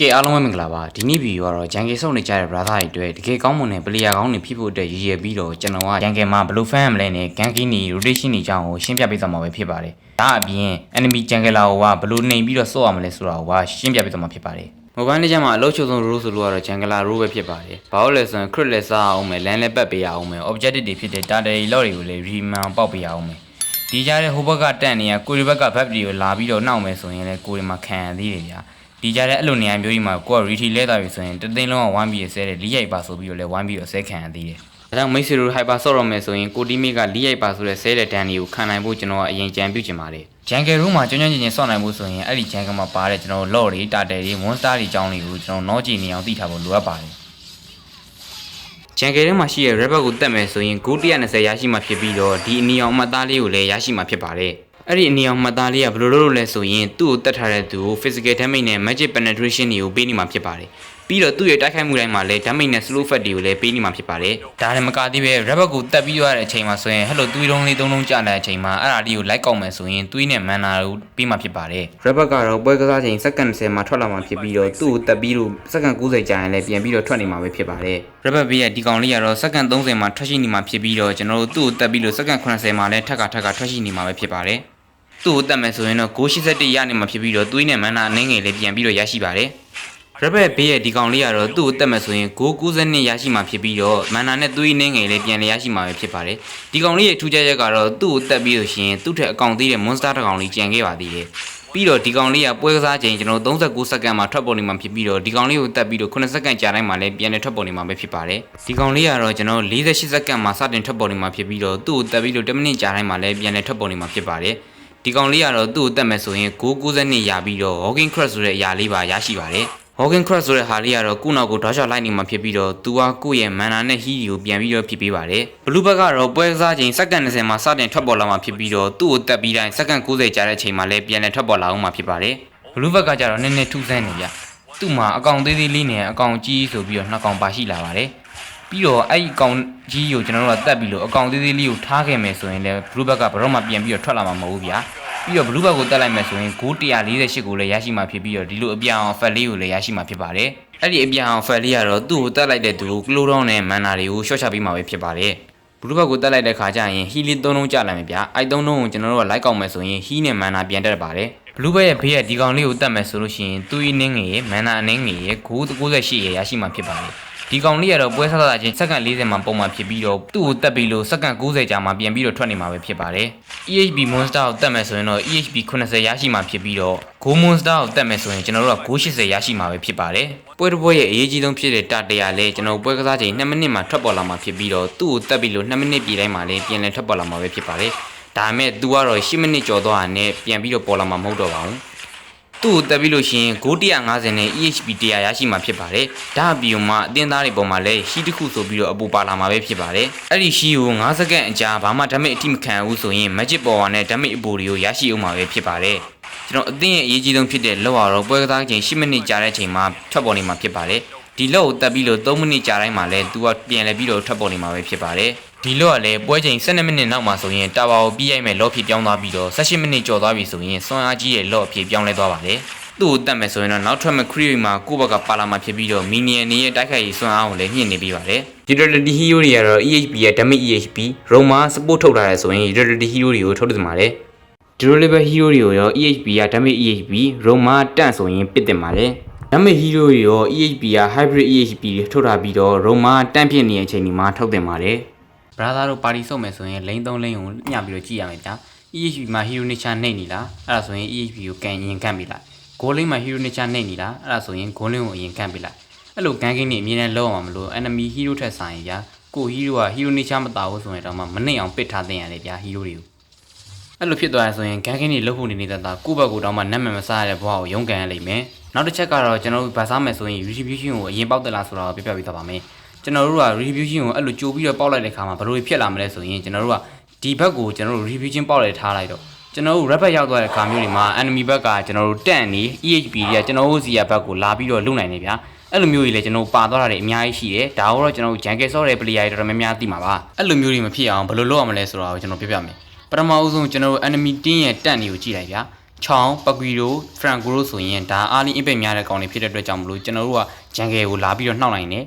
ကဲအားလုံးပဲမင်္ဂလာပါဒီနေ့ဗီဒီယိုကတော့ဂျန်ကယ်ဆုပ်နေကြတဲ့ brother တွေအတွက်တကယ်ကောင်းမွန်တဲ့ပလေယာကောင်းတွေဖြစ်ဖို့အတွက်ရည်ရည်ပြီးတော့ကျွန်တော်ကဂျန်ကယ်မှာဘယ်လို fan ရမလဲနဲ့ကန်ကီနီ rotation တွေအကြောင်းကိုရှင်းပြပေးသွားမှာပဲဖြစ်ပါတယ်ဒါအပြင် enemy ဂျန်ကယ်လာကိုကဘယ်လိုနှိမ်ပြီးတော့ဆော့ရမလဲဆိုတာကိုကရှင်းပြပေးသွားမှာဖြစ်ပါတယ်မိုဘိုင်းလေးချမ်းမှာအလုပ်ချုပ်ဆုံး rule ဆိုလို့ကတော့ဂျန်ကလာ rule ပဲဖြစ်ပါတယ်ဘာလို့လဲဆိုရင် crit လည်းစားအောင်မယ် land လည်းပတ်ပေးရအောင်မယ် objective တွေဖြစ်တဲ့ data တွေ log တွေကိုလည်း remand ပေါက်ပေးရအောင်မယ်ဒီကြားတဲ့ဟိုဘက်ကတန့်နေရကိုရီဘက်က back တွေကိုလာပြီးတော့နှောက်မယ်ဆိုရင်လည်းကိုရီမှာခံရသေးတယ်ဗျာ ဒီကြတဲ့အဲ့လိုနေရာမျိုးကြီးမှာကိုက retry လဲတာပြီဆိုရင်တသိန်းလုံးကဝမ်းပြီးဆဲတယ်လီးရိုက်ပါဆိုပြီးတော့လဲဝမ်းပြီးတော့ဆဲခံရသေးတယ်။ဒါကြောင့်မိတ်ဆွေတို့ hyper ဆော့ရမယ်ဆိုရင်ကိုတီမီကလီးရိုက်ပါဆိုတဲ့ဆဲတဲ့တန်းတွေကိုခံနိုင်ဖို့ကျွန်တော်ကအရင်ကြံပြုချင်ပါတယ်။ jungle room မှာကျွမ်းကျွမ်းကျင်ကျင်ဆော့နိုင်ဖို့ဆိုရင်အဲ့ဒီ jungle မှာပါတဲ့ကျွန်တော် lord တွေ turtle တွေ monster တွေအကြောင်းတွေကိုကျွန်တော် knowledge နေအောင်သိထားဖို့လိုအပ်ပါတယ်။ jungle ထဲမှာရှိတဲ့ rabbit ကိုတက်မယ်ဆိုရင်920ရရှိမှဖြစ်ပြီးတော့ဒီအနီအောင်အမှတ်သားလေးကိုလည်းရရှိမှဖြစ်ပါတယ်။ အဲ့ဒီအနီအောင်မှတ်သားလေးကဘယ်လိုလုပ်လို့လဲဆိုရင်သူ့ကိုတက်ထားတဲ့သူကို physical damage နဲ့ magic penetration တွေကိုပေးနေမှာဖြစ်ပါတယ်။ပြီးတော့သူ့ရဲ့တိုက်ခိုက်မှုတိုင်းမှာလည်း damage နဲ့ slow fat တွေကိုလည်းပေးနေမှာဖြစ်ပါတယ်။ဒါလည်းမကသေးပဲ rabbit ကိုတက်ပြီးရတဲ့အချိန်မှာဆိုရင်ဟဲ့လိုသွေးလုံးလေးသုံးလုံးကြာလာတဲ့အချိန်မှာအဲ့ဒါလေးကိုလိုက်ကောက်မယ်ဆိုရင်သွေးနဲ့ mana ကိုပေးမှာဖြစ်ပါတယ်။ rabbit ကတော့ပွဲကစားချိန်စက္ကန့်30မှာထွက်လာမှာဖြစ်ပြီးတော့သူ့ကိုတက်ပြီးလို့စက္ကန့်90ကြာရင်လည်းပြန်ပြီးတော့ထွက်နေမှာပဲဖြစ်ပါတယ်။ rabbit ဘေးကဒီကောင်လေးကတော့စက္ကန့်30မှာထွက်ရှိနေမှာဖြစ်ပြီးတော့ကျွန်တော်တို့သူ့ကိုတက်ပြီးလို့စက္ကန့်80မှာလည်းထက်ကထက်ကထွက်ရှိနေမှာပဲဖြစ်ပါတယ်။ သူ့ကိုတတ်မယ်ဆိုရင်တော့981ရနေမှာဖြစ်ပြီးတော့သွေးနဲ့မန်းနာအနှင်းငယ်လေးပြန်ပြီးတော့ရရှိပါတယ်။ Rabbit ဘေးရဲ့ဒီကောင်လေးကတော့သူ့ကိုတတ်မယ်ဆိုရင်992ရရှိမှာဖြစ်ပြီးတော့မန်းနာနဲ့သွေးနှင်းငယ်လေးပြန်လည်ရရှိမှာပဲဖြစ်ပါတယ်။ဒီကောင်လေးရဲ့ထူးခြားချက်ကတော့သူ့ကိုတက်ပြီးလို့ရှိရင်သူ့ထက်အကောင်သေးတဲ့ monster တစ်ကောင်လေးကြံခဲ့ပါသေးတယ်။ပြီးတော့ဒီကောင်လေးကပွဲကစားချိန်ကျွန်တော်39စက္ကန့်မှာထွက်ပေါ်နေမှာဖြစ်ပြီးတော့ဒီကောင်လေးကိုတက်ပြီးတော့9စက္ကန့်ကြာတိုင်းမှာလည်းပြန်လည်ထွက်ပေါ်နေမှာပဲဖြစ်ပါတယ်။ဒီကောင်လေးကတော့ကျွန်တော်48စက္ကန့်မှာစတင်ထွက်ပေါ်နေမှာဖြစ်ပြီးတော့သူ့ကိုတက်ပြီးတော့10မိနစ်ကြာတိုင်းမှာလည်းပြန်လည်ထွက်ပေါ်နေမှာဖြစ်ပါတယ်။ ဒီကောင်လေးကတော့သူ့ကိုတက်မယ်ဆိုရင်992ရပြီးတော့ Hawking Crush ဆိုတဲ့အရာလေးပါရရှိပါတယ်။ Hawking Crush ဆိုတဲ့ဟာလေးကတော့ခုနောက်ကိုဓာတ်ရှော့လိုက်နေမှာဖြစ်ပြီးတော့သူကကိုယ့်ရဲ့မန်နာနဲ့ဟီးကိုပြန်ပြီးတော့ဖြစ်ပေးပါတယ်။ Blue Bug ကတော့ပွဲစားချိန်စက္ကန့်20မှာစတင်ထွက်ပေါ်လာမှာဖြစ်ပြီးတော့သူ့ကိုတက်ပြီးတိုင်းစက္ကန့်90ကြာတဲ့အချိန်မှာလည်းပြန်လည်ထွက်ပေါ်လာအောင်မှာဖြစ်ပါတယ်။ Blue Bug ကကြတော့နည်းနည်းထူးဆန်းနေကြ။သူ့မှာအကောင်သေးသေးလေးနဲ့အကောင်ကြီးဆိုပြီးတော့နှစ်ကောင်ပါရှိလာပါတယ်။ ပြီးတော့အဲ့ဒီအကောင်ကြီးကိုကျွန်တော်တို့ကတက်ပြီးလို့အကောင်သေးသေးလေးကိုထားခဲ့မယ်ဆိုရင်လည်း blue bag ကဘယ်တော့မှပြန်ပြီးတော့ထွက်လာမှာမဟုတ်ဘူးဗျာပြီးတော့ blue bag ကိုတက်လိုက်မယ်ဆိုရင်948ကိုလည်းရရှိမှာဖြစ်ပြီးတော့ဒီလိုအပြောင် fat လေးကိုလည်းရရှိမှာဖြစ်ပါတယ်အဲ့ဒီအပြောင် fat လေးကတော့သူ့ကိုတက်လိုက်တဲ့သူကို clodon နဲ့ mana တွေကို short ချပေးမှာပဲဖြစ်ပါတယ်ဘလူးဘက်ကိုတက်လိုက်တဲ့ခါကျရင်ဟီလီ၃လုံးကျလာမယ်ဗျာအဲ့၃လုံးကိုကျွန်တော်တို့ကလိုက်ကောက်မယ်ဆိုရင်ဟီနဲ့မန်နာပြန်တက်ပါတယ်ဘလူးဘက်ရဲ့ဘေးရဲ့ဒီကောင်လေးကိုတက်မယ်ဆိုလို့ရှိရင်သူ့ဤနှင်းငယ်ရဲ့မန်နာအနှင်းငယ်ရဲ့998ရဲ့ရရှိမှာဖြစ်ပါတယ် ဒီကောင်လေးကတော့ပွဲဆက်တာချင်းစက္ကန့်40မှာပုံမှန်ဖြစ်ပြီးတော့သူ့ကိုတက်ပြီးလို့စက္ကန့်90ကြာမှပြန်ပြီးတော့ထွက်နေမှာပဲဖြစ်ပါတယ် EHB monster ကိုတက်မယ်ဆိုရင်တော့ EHB 80ရရှိမှာဖြစ်ပြီးတော့ Go monster ကိုတက်မယ်ဆိုရင်ကျွန်တော်တို့က980ရရှိမှာပဲဖြစ်ပါတယ်ပွဲတစ်ပွဲရဲ့အရေးကြီးဆုံးဖြစ်တဲ့တာတရားလဲကျွန်တော်ပွဲကစားချိန်2မိနစ်မှာထွက်ပေါ်လာမှာဖြစ်ပြီးတော့သူ့ကိုတက်ပြီးလို့2မိနစ်ပြည့်တိုင်းမှာလည်းပြန်လည်ထွက်ပေါ်လာမှာပဲဖြစ်ပါတယ်ဒါပေမဲ့ तू ကတော့10မိနစ်ကျော်သွားတာနဲ့ပြန်ပြီးတော့ပေါ်လာမှာမဟုတ်တော့ပါဘူး သူ့ကိုတက်ပြီးလို့ရှိရင်950နဲ့ EHP 100ရရှိမှာဖြစ်ပါတယ်။ဒါအပြင်မှာအတင်းသားတွေပေါ်မှာလည်းရှီတစ်ခုဆိုပြီးတော့အပူပါလာမှာပဲဖြစ်ပါတယ်။အဲ့ဒီရှီကို9စက္ကန့်အကြာဘာမှဓာတ်မိတ်အထိမခံဘူးဆိုရင် magic power နဲ့ဓာတ်မိတ်အပူတွေကိုရရှိအောင်မှာပဲဖြစ်ပါတယ်။ကျွန်တော်အတင်းရဲ့အရေးကြီးဆုံးဖြစ်တဲ့လောက်ရတော့ပွဲကစားချိန်10မိနစ်ကြာတဲ့အချိန်မှာထွက်ပေါ်နေမှာဖြစ်ပါတယ်။ဒီလောက်ကိုတက်ပြီးလို့3မိနစ်ကြာတိုင်းမှာလည်းသူကပြန်လဲပြီးတော့ထွက်ပေါ်နေမှာပဲဖြစ်ပါတယ်။ ဒီလော့ကလည်းပွဲချိန်12မိနစ်နောက်မှာဆိုရင်တာဝါကိုပြီးရိုက်မဲ့လော့ဖြစ်ပြောင်းသွားပြီးတော့18မိနစ်ကျော်သွားပြီဆိုရင်စွမ်းအားကြီးရဲ့လော့ဖြစ်ပြောင်းလဲသွားပါတယ်။သူ့ကိုတတ်မယ်ဆိုရင်တော့နောက်ထွက်မဲ့ခရီးမှာကိုယ့်ဘက်ကပါလာမှာဖြစ်ပြီးတော့မီနီယန်နေရဲ့တိုက်ခိုက်ရေးစွမ်းအားကိုလည်းညှင့်နေပြီးပါတယ်။ Utility Hero တွေကတော့ EHP ရဲ့ Damage EHP Roma support ထုတ်ထားတယ်ဆိုရင် Utility Hero တွေကိုထုတ်တင်ပါတယ်။ Durable Hero တွေကိုရော EHP က Damage EHP Roma တန့်ဆိုရင်ပစ်တင်ပါတယ်။ Damage Hero တွေရော EHP က Hybrid EHP တွေထုတ်ထားပြီးတော့ Roma တန့်ဖြစ်နေတဲ့အချိန်ဒီမှာထုတ်တင်ပါတယ်။ brother တို့ပါတီစုံမယ်ဆိုရင်လိန်3လိန်ကိုညှပြီးတော့ကြည့်ရမယ်ဗျာ EHP မှာ hero nature နှိပ်နေလားအဲ့ဒါဆိုရင် EHP ကိုကန်ရင်ကန်ပြီလား goal lane မှာ hero nature နှိပ်နေလားအဲ့ဒါဆိုရင် goal lane ကိုအရင်ကန်ပြီလားအဲ့လိုကန်ကင်းနေအမြင်နဲ့လောက်အောင်မလို့ enemy hero ထက်ဆိုင်ဗျာကို hero က hero nature မတာဘူးဆိုရင်တော့မှမနှိပ်အောင်ပစ်ထားသင့်ရတယ်ဗျာ hero တွေကိုအဲ့လိုဖြစ်သွားရဆိုရင်ကန်ကင်းနေလောက်ဖို့နေနေတာကိုယ့်ဘက်ကိုတော့မှနတ်မမစားရတဲ့ဘဝကိုရုန်းကန်ရလိမ့်မယ်နောက်တစ်ချက်ကတော့ကျွန်တော်တို့ဗတ်စားမယ်ဆိုရင် retribution ကိုအရင်ပေါက်တက်လာဆိုတာကိုပြပြပေးသွားပါမယ် ကျွန်တော်တို့က retribution ကိုအဲ့လိုကြိုပြီးတော့ပေါက်လိုက်တဲ့ခါမှာဘယ်လိုဖြစ်လာမလဲဆိုရင်ကျွန်တော်တို့ကဒီဘက်ကိုကျွန်တော်တို့ retribution ပေါက်လိုက်ထားလိုက်တော့ကျွန်တော်တို့ red ဘက်ရောက်သွားတဲ့ခါမျိုးတွေမှာ enemy ဘက်ကကျွန်တော်တို့တန့်နေ EHP တွေကကျွန်တော်တို့စီရဘက်ကိုလာပြီးတော့လုံနိုင်နေဗျာအဲ့လိုမျိုးကြီးလည်းကျွန်တော်ပါသွားတာတွေအများကြီးရှိတယ်ဒါတော့ကျွန်တော်တို့ jungle ဆော့တဲ့ player တွေတော်တော်များများသိမှာပါအဲ့လိုမျိုးတွေမဖြစ်အောင်ဘယ်လိုလုပ်ရမလဲဆိုတာကိုကျွန်တော်ပြပြမယ်ပထမဦးဆုံးကျွန်တော်တို့ enemy team ရဲ့တန့်တွေကိုကြည့်လိုက်ဗျာချောင်းပကွီရိုဖရန်ဂိုရိုဆိုရင်ဒါအားလင်းအပက်များတဲ့ကောင်တွေဖြစ်တဲ့အတွက်ကြောင့်မလို့ကျွန်တော်တို့ကဂျန်ကယ်ကိုလာပြီးတော့နှောက်နိုင်တယ်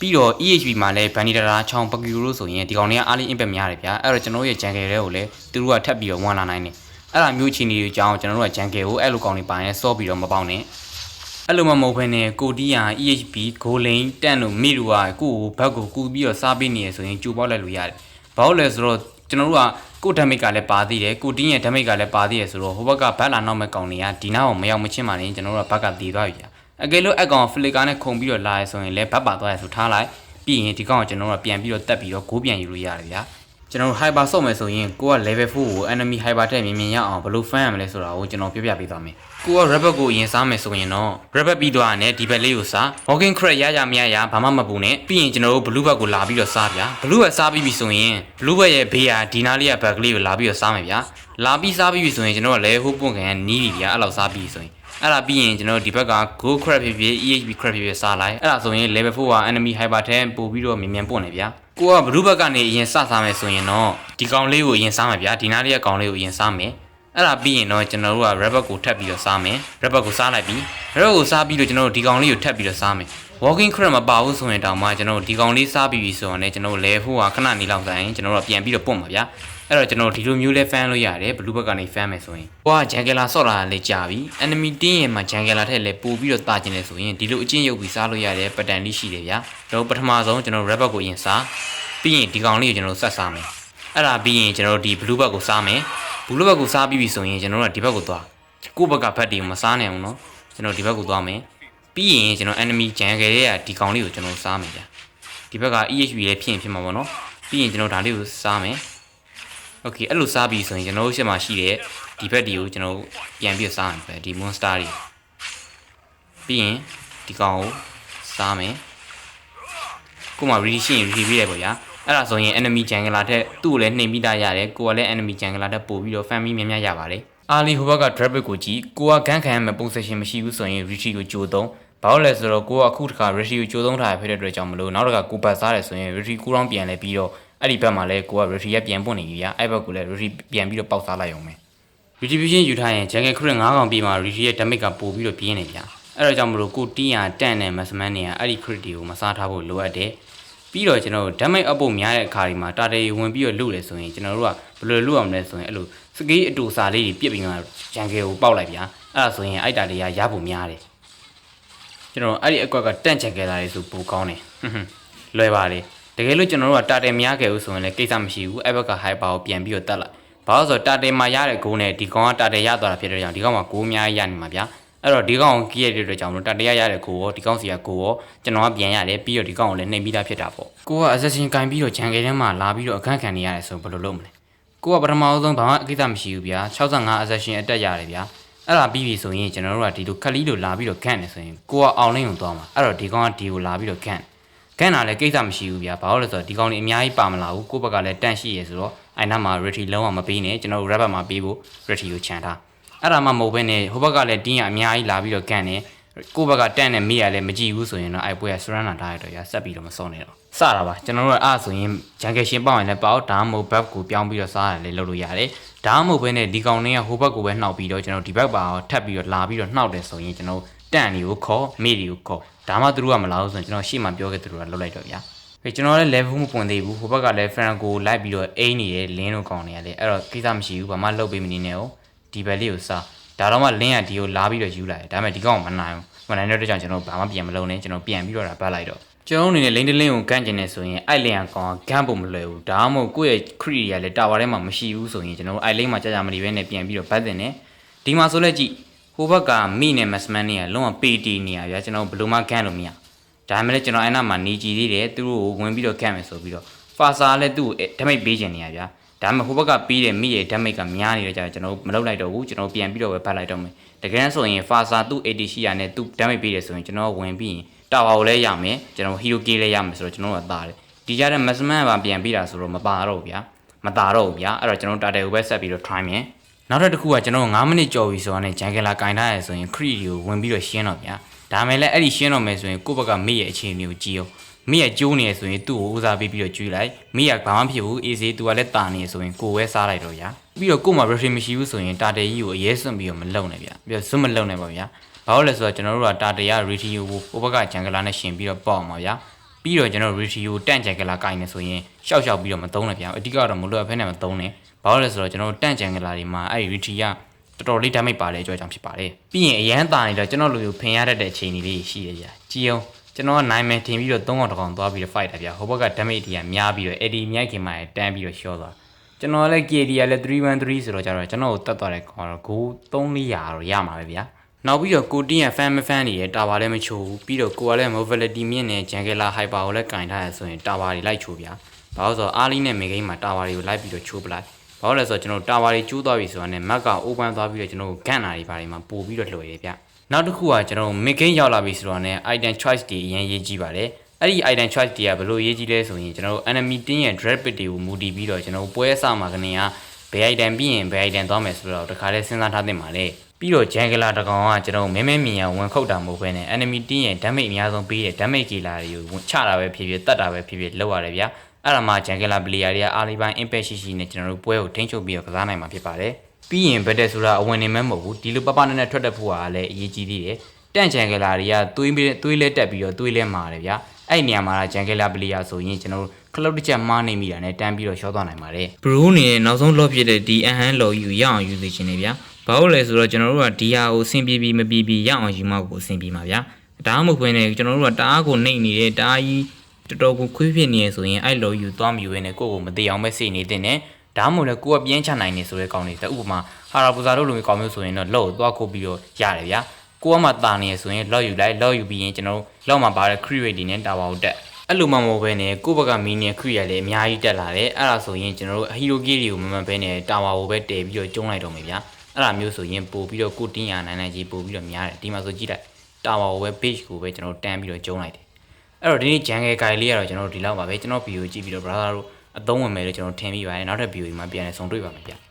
ပြီးတော့ EHB မှာလည်းဗန်နီဒါရာချောင်းပကွီရိုဆိုရင်ဒီကောင်တွေကအားလင်းအပက်များတယ်ဗျာအဲ့တော့ကျွန်တော်တို့ရဲ့ဂျန်ကယ်တွေကိုလည်းသူတို့ကထပ်ပြီးတော့ဝင်လာနိုင်တယ်အဲ့ဒါမျိုးချင်းတွေအကြောင်းကျွန်တော်တို့ကဂျန်ကယ်ကိုအဲ့လိုကောင်တွေပါရင်စောပြီးတော့မပေါက်နဲ့အဲ့လိုမှမဟုတ်ဘဲနဲ့ကိုတီးယာ EHB ဂိုလိန်တန့်တို့မိလူကကိုကိုဘက်ကိုကူပြီးတော့စားပေးနေရဆိုရင်ကြိုပေါက်လိုက်လို့ရတယ်။ဘာလို့လဲဆိုတော့ကျွန်တော်တို့ကကိုဓာမိတ်ကလည်းပါသေးတယ်ကိုတင်းရဲ့ဓာမိတ်ကလည်းပါသေးတယ်ဆိုတော့ဟိုဘက်ကဘက်လာနောက်မဲ့ကောင်တွေကဒီနားကိုမရောက်မချင်းမှလည်းကျွန်တော်တို့ကဘက်ကတည်သွားပြီ။ အကယ်လို့အကောင်ဖလစ်ကာနဲ့ခုံပြီးတော့လာရဆိုရင်လည်းဘက်ပါသွားရဆိုထားလိုက်ပြီးရင်ဒီကောင်ကကျွန်တော်တို့ကပြန်ပြီးတော့တက်ပြီးတော့ဂိုးပြန်ယူလို့ရတယ်ဗျာ။ကျွန်တော်တို့ hyper ဆော့မယ်ဆိုရင်ကိုက level 4ကို enemy hyper တက်မြင်မြင်ရအောင်ဘယ်လို fan ရမလဲဆိုတာကိုကျွန်တော်ပြောပြပေးသွားမယ်။ကိုက rabbit ကိုအရင်စားမယ်ဆိုရင်တော့ rabbit ပြီးသွားတယ်ဒီဘက်လေးကိုစား walking crack ရရမရရဘာမှမပူနဲ့ပြီးရင်ကျွန်တော်တို့ blue bag ကိုလာပြီးတော့စားဗျာ blue bag စားပြီးပြီဆိုရင် blue bag ရဲ့ဘေးကဒီနားလေးက bag လေးကိုလာပြီးတော့စားမယ်ဗျာလာပြီးစားပြီးပြီဆိုရင်ကျွန်တော်ကလည်းဟိုးပွန့်ကန်နီးပြီဗျာအဲ့လောက်စားပြီးဆိုရင် အဲ့ဒါပြီးရင်ကျွန်တော်ဒီဘက်က go crab ဖြစ်ဖြစ် EHB crab ဖြစ်ဖြစ်စားလိုက်အဲ့ဒါဆိုရင် level 4က enemy hyper ထဲပို့ပြီးတော့မြန်မြန်ပွန့်နေဗျာကိုကဘလူးဘက်ကနေအရင်စစားမယ်ဆိုရင်တော့ဒီကောင်လေးကိုအရင်စားမယ်ဗျာဒီနားလေးကကောင်လေးကိုအရင်စားမယ်အဲ့ဒါပြီးရင်တော့ကျွန်တော်တို့က rabbit ကိုထပ်ပြီးတော့စားမယ် rabbit ကိုစားလိုက်ပြီး rabbit ကိုစားပြီးတော့ကျွန်တော်တို့ဒီကောင်လေးကိုထပ်ပြီးတော့စားမယ် walking crab မပါဘူးဆိုရင်တောင်မှကျွန်တော်တို့ဒီကောင်လေးစားပြီးပြီဆိုတော့ねကျွန်တော်တို့လဲဖို့ကခဏနေလောက်ဆိုင်ကျွန်တော်တို့ကပြန်ပြီးတော့ပွန့်ပါဗျာ အဲ့တော့ကျွန်တော်ဒီလိုမျိုးလဲ fan လို့ရတယ်ဘလူးဘက်ကနေ fan မယ်ဆိုရင်ဟိုကဂျန်ကလာဆော့လာတာလေးကြာပြီ enemy တင်းရင်မှာဂျန်ကလာထက်လဲပို့ပြီးတော့တာကျင်လဲဆိုရင်ဒီလိုအချင်းရုပ်ပြီးစားလို့ရတဲ့ pattern လေးရှိတယ်ဗျာကျွန်တော်ပထမဆုံးကျွန်တော် rabbit ကိုအရင်စားပြီးရင်ဒီကောင်လေးကိုကျွန်တော်တို့ဆက်စားမယ်အဲ့ဒါပြီးရင်ကျွန်တော်တို့ဒီ blue bag ကိုစားမယ် blue bag ကိုစားပြီးပြီဆိုရင်ကျွန်တော်တို့ကဒီဘက်ကိုသွားကိုယ့်ဘက်ကဖက်တီကိုမစားနိုင်အောင်နော်ကျွန်တော်ဒီဘက်ကိုသွားမယ်ပြီးရင်ကျွန်တော် enemy ဂျန်ကလေးကဒီကောင်လေးကိုကျွန်တော်စားမယ်ဗျာဒီဘက်က EHB လည်းဖြစ်ရင်ဖြစ်မှာပေါ့နော်ပြီးရင်ကျွန်တော်ဒါလေးကိုစားမယ် โอเคအဲ့လိုစားပြီဆိုရင်ကျွန်တော်တို့ရှေ့မှာရှိတဲ့ဒီဘက်ဒီကိုကျွန်တော်တို့ပြန်ပြီးစားမယ်ပဲဒီ monster တွေပြီးရင်ဒီကောင်ကိုစားမယ်ကိုမှ ready ရှိရင် ready ပြည့်တယ်ပေါ့ဗျာအဲ့ဒါဆိုရင် enemy jungler ထက်သူ့ကိုလည်းနှိမ်မိတာရတယ်ကိုကလည်း enemy jungler ထက်ပို့ပြီးတော့ family များများရပါတယ်အာလီဟိုဘက်က traffic ကိုကြည့်ကိုကဂန်းခံရမယ့် position မရှိဘူးဆိုရင် retreat ကိုကြိုသုံးဘာလို့လဲဆိုတော့ကိုကအခုတခါ retreat ကိုကြိုသုံးထားရဖြစ်တဲ့အတွက်ကြောင့်မလို့နောက်တခါကိုပတ်စားတယ်ဆိုရင် retreat ကိုတောင်းပြန်လဲပြီးတော့ အဲ့ဒီဘက်မှာလဲကိုက retreat ရပြန်ပွင့်နေပြီဗျာအဲ့ဘက်ကိုလည်း retreat ပြန်ပြီးတော့ပေါက်စားလိုက်အောင်မယ် retribution ယူထားရင် jungle crit 9កောင်ပြီးမှ retreat ရဲ့ damage ကပို့ပြီးတော့ပြင်းနေဗျာအဲ့တော့ကြောင့်မလို့ကိုတီးရတန့်နဲ့ massman တွေကအဲ့ဒီ crit တွေကိုမစားထားဖို့လိုအပ်တယ်ပြီးတော့ကျွန်တော်တို့ damage အပုတ်များတဲ့အခါဒီမှာတာတေဝင်ပြီးတော့လုတယ်ဆိုရင်ကျွန်တော်တို့ကဘယ်လိုလုအောင်လဲဆိုရင်အဲ့လိုစကေးအတူစာလေးတွေပြစ်ပြီးမှ jungle ကိုပေါက်လိုက်ဗျာအဲ့ဒါဆိုရင်အဲ့တာတွေကရဖို့များတယ်ကျွန်တော်အဲ့ဒီအကွက်ကတန့် jungle လာလေးဆိုပိုကောင်းတယ်ဟွန်းဟွန်းလွယ်ပါလေ တကယ်လို့ကျွန်တော်တို့ကတာတယ်မရခဲ့ဘူးဆိုရင်လည်းကိစ္စမရှိဘူးအဲ့ဘက်က hyper ကိုပြန်ပြီးတော့တက်လိုက်ဘာလို့ဆိုတော့တာတယ်မှာရတဲ့ဂိုးနဲ့ဒီကောင်ကတာတယ်ရသွားတာဖြစ်တဲ့ကြောင့်ဒီကောင်ကဂိုးအများကြီးရနေမှာဗျာအဲ့တော့ဒီကောင်ကိုကြီးရတဲ့အတွက်ကြောင့်လို့တာတယ်ရရတဲ့ဂိုးရောဒီကောင်စီကဂိုးရောကျွန်တော်ကပြန်ရတယ်ပြီးတော့ဒီကောင်ကိုလည်းနှိမ်ပြီးသားဖြစ်တာပေါ့ကိုက assassin ကင်ပြီးတော့ဂျန်ကယ်ထဲမှာလာပြီးတော့အခန့်ခံနေရတယ်ဆိုဘယ်လိုလုပ်မလဲကိုကပထမဆုံးဘာမှအကိစ္စမရှိဘူးဗျာ65 assassin အတက်ရတယ်ဗျာအဲ့ဒါပြီးပြီဆိုရင်ကျွန်တော်တို့ကဒီလိုခက်လီလိုလာပြီးတော့ခန့်နေဆိုရင်ကိုကအောင်လင်းကိုသွားမှာအဲ့တော့ဒီကောင်ကဒီကိုလာပြီးတော့ခန့် ခန့်တာလည်းကိစ္စမရှိဘူးဗျာဘာလို့လဲဆိုတော့ဒီကောင်တွေအများကြီးပါမလာဘူးကိုယ့်ဘက်ကလည်းတန့်ရှိရဆိုတော့အဲ့နားမှာ retry လုံးဝမပေးနဲ့ကျွန်တော်တို့ rapper မှာပေးဖို့ retry ကိုခြံထားအဲ့ဒါမှမဟုတ်ဘဲနဲ့ဟိုဘက်ကလည်းတင်းရအများကြီးလာပြီးတော့ကန်နေ ကိုယ့်ဘက်ကတန့်နဲ့မေးရလည်းမကြည့်ဘူးဆိုရင်တော့အဲ့ပွဲက surrender ထားရတော့ရဆက်ပြီးတော့မစောနဲ့တော့စတာပါကျွန်တော်တို့ကအဲ့ဆိုရင် jungle ရှင်ပေါက်ရင်လည်းပေါက်ဒါမှမဟုတ် buff ကိုပြောင်းပြီးတော့စားရတယ်လေလုပ်လို့ရတယ်ဒါမှမဟုတ်ဘဲနဲ့ဒီကောင်တွေကဟိုဘက်ကိုပဲနှောက်ပြီးတော့ကျွန်တော်ဒီဘက်ပါထပ်ပြီးတော့လာပြီးတော့နှောက်တယ်ဆိုရင်ကျွန်တော်တန့်တွေကိုခေါ်မေးတွေကိုခေါ်ဒါမှသူတို့ကမလာဘူးဆိုရင်ကျွန်တော်ရှေ့မှာပြောခဲ့သူတို့ကလုပ်လိုက်တော့ဗျာခေကျွန်တော်လည်း level မပွင့်သေးဘူးဟိုဘက်ကလည်း fan ကိုလိုက်ပြီးတော့အိမ်နေတယ်လင်းတို့ကောင်နေရတယ်အဲ့တော့ကိစ္စမရှိဘူးဘာမှလုပ်ပေးမနေနဲ့ဟိုဒီဘက်လေးကိုစား ဒါတော့မှလင်းကဒီကိုလာပြီးတော့ယူလာတယ်ဒါပေမဲ့ဒီကောင်ကမနိုင်ဘူးမနိုင်တဲ့အတွက်ကြောင့်ကျွန်တော်ဘာမှပြန်မလုပ်နဲ့ကျွန်တော်ပြန်ပြီးတော့ဒါပတ်လိုက်တော့ကျွန်တော်အနေနဲ့လိန်တလင်းကိုကန့်ကျင်နေဆိုရင်အိုက်လင်ကောင်ကဂန့်ဖို့မလွယ်ဘူးဒါမှမဟုတ်ကိုယ့်ရဲ့ crit ရလည်းတာဝါထဲမှာမရှိဘူးဆိုရင်ကျွန်တော်အိုက်လိန်မှာကြာကြာမနေဘဲနဲ့ပြန်ပြီးတော့ဗတ်တင်တယ်ဒီမှာဆိုလဲကြည့်ဟိုဘက်ကမိနဲ့မက်စမန်တွေကလုံးဝပေတီနေရဗျာကျွန်တော်ဘယ်လိုမှဂန့်လို့မရဒါမှမဟုတ်ကျွန်တော်အဲ့နာမှာနေကြည်သေးတယ်သူတို့ကိုဝင်ပြီးတော့ဂန့်မယ်ဆိုပြီးတော့ဖာစာလည်းသူ့ကိုဓမိတ်ပေးခြင်းနေရဗျာ ဒါမှမဟုတ်ဟိုဘက်ကပြီးတဲ့မိရဲ့ဓမိတ်ကများနေတဲ့ကြာကျွန်တော်မလုပ်လိုက်တော့ဘူးကျွန်တော်ပြန်ပြီးတော့ပဲဖတ်လိုက်တော့မယ်တကယ်ဆိုရင်ဖာစာသူ့ AD ရှိရနဲ့သူ့ဓမိတ်ပေးတယ်ဆိုရင်ကျွန်တော်ဝင်ပြီးရင်တာဝါကိုလည်းရမယ်ကျွန်တော်ဟီရိုကေးလည်းရမယ်ဆိုတော့ကျွန်တော်ကတာတယ်ဒီကြတဲ့မက်စမန်ကပြန်ပြီးတာဆိုတော့မပါတော့ဘူးဗျာမတာတော့ဘူးဗျာအဲ့တော့ကျွန်တော်တာတယ်ကိုပဲဆက်ပြီးတော့ try မယ်နောက်တစ်ခုကကျွန်တော်9မိနစ်ကြော်ပြီဆိုတော့ねဂျန်ကလာကင်ထားရဆိုရင်ခရီကိုဝင်ပြီးတော့ရှင်းတော့ဗျာဒါမဲ့လည်းအဲ့ဒီရှင်းတော့မယ်ဆိုရင်ကိုယ့်ဘက်ကမိရဲ့အခြေအနေကိုကြည့်အောင် မိရဲ့ကျိုးနေရဆိုရင်သူ့ကိုဦးစားပေးပြီးတော့ကျွေးလိုက်မိရဘာမှဖြစ်ဘူးအေးစေးသူကလည်းတာနေရဆိုရင်ကိုယ်ပဲစားလိုက်တော့ဗျာပြီးတော့ကို့မှာ battery မရှိဘူးဆိုရင်တာတယ်ကြီးကိုအရေးစွန့်ပြီးတော့မလုံနဲ့ဗျပြီးတော့ zoom မလုံနဲ့ပါဗျာဘာလို့လဲဆိုတော့ကျွန်တော်တို့ကတာတယ်ရ radio ကိုဟိုဘက်ကဂျန်ဂလာနဲ့ရှင်ပြီးတော့ပေါက်အောင်ပါဗျာပြီးတော့ကျွန်တော် radio တန့်ဂျန်ဂလာကင်နေဆိုရင်ရှောက်ရှောက်ပြီးတော့မသုံးနဲ့ဗျာအဓိကတော့မလွတ်ဖဲနဲ့မသုံးနဲ့ဘာလို့လဲဆိုတော့ကျွန်တော်တို့တန့်ဂျန်ဂလာတွေမှာအဲ့ဒီ radio ကတော်တော်လေး damage ပါတဲ့အကြောင်းဖြစ်ပါတယ်ပြီးရင်အရန်တာနေတော့ကျွန်တော်လူမျိုးဖင်ရတတ်တဲ့အချိန်လေးရှိရဗျာကြည်အောင် ကျွန်တော်ကနိုင်မယ်ထင်ပြီးတော့၃កောင်တစ်កောင်သွားပြီးတော့ fight တာဗျာဟိုဘက်က damage တွေကများပြီးတော့ AD မြိုက်ခင်မှာတန်းပြီးတော့ရှော့သွားကျွန်တော်လည်း KD ကလည်း313ဆိုတော့ကျတော့ကျွန်တော်ကိုတတ်သွားတဲ့ကောင်တော့ဂိုး300တော့ရမှာပဲဗျာနောက်ပြီးတော့ကိုတင်းရ fan မ fan တွေရဲ့တာဝါလည်းမချိုးဘူးပြီးတော့ကိုကလည်း mobility မြင့်နေ Jangela Hyper ကိုလည်းကင်ထားရဆိုရင်တာဝါတွေလိုက်ချိုးဗျာဘာလို့ဆိုတော့အားလီနဲ့မေဂိမ်းမှာတာဝါတွေကိုလိုက်ပြီးတော့ချိုးပလိုက်ဘာလို့လဲဆိုတော့ကျွန်တော်တာဝါတွေကျိုးသွားပြီဆိုတာနဲ့မက်က open သွားပြီးတော့ကျွန်တော်ဂန်နာတွေဘာတွေမှာပို့ပြီးတော့လွှဲတယ်ဗျ နောက်တစ်ခုကကျွန်တော် mid game ရောက်လာပြီဆိုတော့ ਨੇ item choice တွေအရင်ရေးကြည့်ပါတယ်အဲ့ဒီ item choice တွေကဘယ်လိုရေးကြည့်လဲဆိုရင်ကျွန်တော် enemy team ရဲ့ dread pit တွေကိုမူတည်ပြီးတော့ကျွန်တော်ပွဲအစမှာကနေကဘယ် item ပြီးရင်ဘယ် item သွားမယ်ဆိုတော့တခါလဲစဉ်းစားထားသင့်ပါလေပြီးတော့ Jangler တကောင်ကကျွန်တော်မဲမဲမြင်ရဝင်ခုတ်တာမဟုတ်ဘဲနဲ့ enemy team ရဲ့ damage အများဆုံးပေးတဲ့ damage killer တွေကိုချတာပဲဖြစ်ဖြစ်တတ်တာပဲဖြစ်ဖြစ်လောက်ရတယ်ဗျာအဲ့ဒါမှ Jangler player တွေကအားလေးပိုင်း impact ရှိရှိနဲ့ကျွန်တော်တို့ပွဲကိုထိန်းချုပ်ပြီးတော့ကစားနိုင်မှာဖြစ်ပါတယ် ပြီးရင် battle ဆိုတာအဝင်နေမဲ့မဟုတ်ဘူးဒီလိုပပနဲ့နဲ့ထွက်တတ်ဖို့ကလည်းအရေးကြီးသေးတယ်တန့် Jangler တွေကသွေးသွေးလဲတက်ပြီးတော့သွေးလဲမာတယ်ဗျာအဲ့ဒီနေရာမှာ Jangler player ဆိုရင်ကျွန်တော်တို့ခလုတ်တစ်ချက်မှားနေမိတာနဲ့တန်းပြီးတော့ရှော့သွားနိုင်ပါတယ်ဘရူးနေနဲ့နောက်ဆုံးလော့ဖြစ်တဲ့ဒီအဟန်လော်ယူရအောင်ယူစီခြင်းနေဗျာဘာလို့လဲဆိုတော့ကျွန်တော်တို့ကဒီဟာကိုအဆင်ပြေပြေမပြေပြေရအောင်ယူမှကိုအဆင်ပြေမှာဗျာဒါမှမဟုတ်ဘဲနဲ့ကျွန်တော်တို့ကတအားကိုနှိမ့်နေတဲ့တအားကြီးတော်တော်ကိုခွေးဖြစ်နေရဆိုရင်အဲ့လော်ယူသွားမြူရင်းနဲ့ကိုယ့်ကိုမတေအောင်ပဲစိတ်နေတဲ့နဲ့ ဒါမှမဟုတ်လည်းကိုယ်ကပြင်းချနိုင်နေဆိုတဲ့ကောင်းနေတယ်ဥပမာဟာရာပူဇာတို့လိုမျိုးကောင်းမျိုးဆိုရင်တော့လော့ကိုသွားခုတ်ပြီးတော့ရတယ်ဗျာကိုကမှတာနေရဆိုရင်လော့ယူလိုက်လော့ယူပြီးရင်ကျွန်တော်တို့လော့မှာပါတဲ့ crit rate တွေနဲ့တာဝါကိုတက်အဲ့လိုမှမဟုတ်ဘဲနဲ့ကိုယ့်ဘက်ကမီနီခရီရလည်းအများကြီးတက်လာတယ်အဲ့ဒါဆိုရင်ကျွန်တော်တို့ဟီရိုဂီတွေကိုမမှန်ဘဲနဲ့တာဝါကိုပဲတည်ပြီးတော့ကျုံးလိုက်တော့မယ်ဗျာအဲ့ဒါမျိုးဆိုရင်ပို့ပြီးတော့ကိုတင်းရနိုင်နိုင်ကြီးပို့ပြီးတော့များတယ်ဒီမှာဆိုကြည့်လိုက်တာဝါကိုပဲ page ကိုပဲကျွန်တော်တို့တန်းပြီးတော့ကျုံးလိုက်တယ်အဲ့တော့ဒီနေ့ jungle guide လေးကတော့ကျွန်တော်တို့ဒီလောက်ပါပဲကျွန်တော် video ကြည့်ပြီးတော့ brother တို့ အသုံးဝင်မယ်လို့ကျွန်တော်ထင်မိပါတယ်နောက်ထပ် video မှာပြန်လည်ဆုံတွေ့ပါမယ်ဗျာ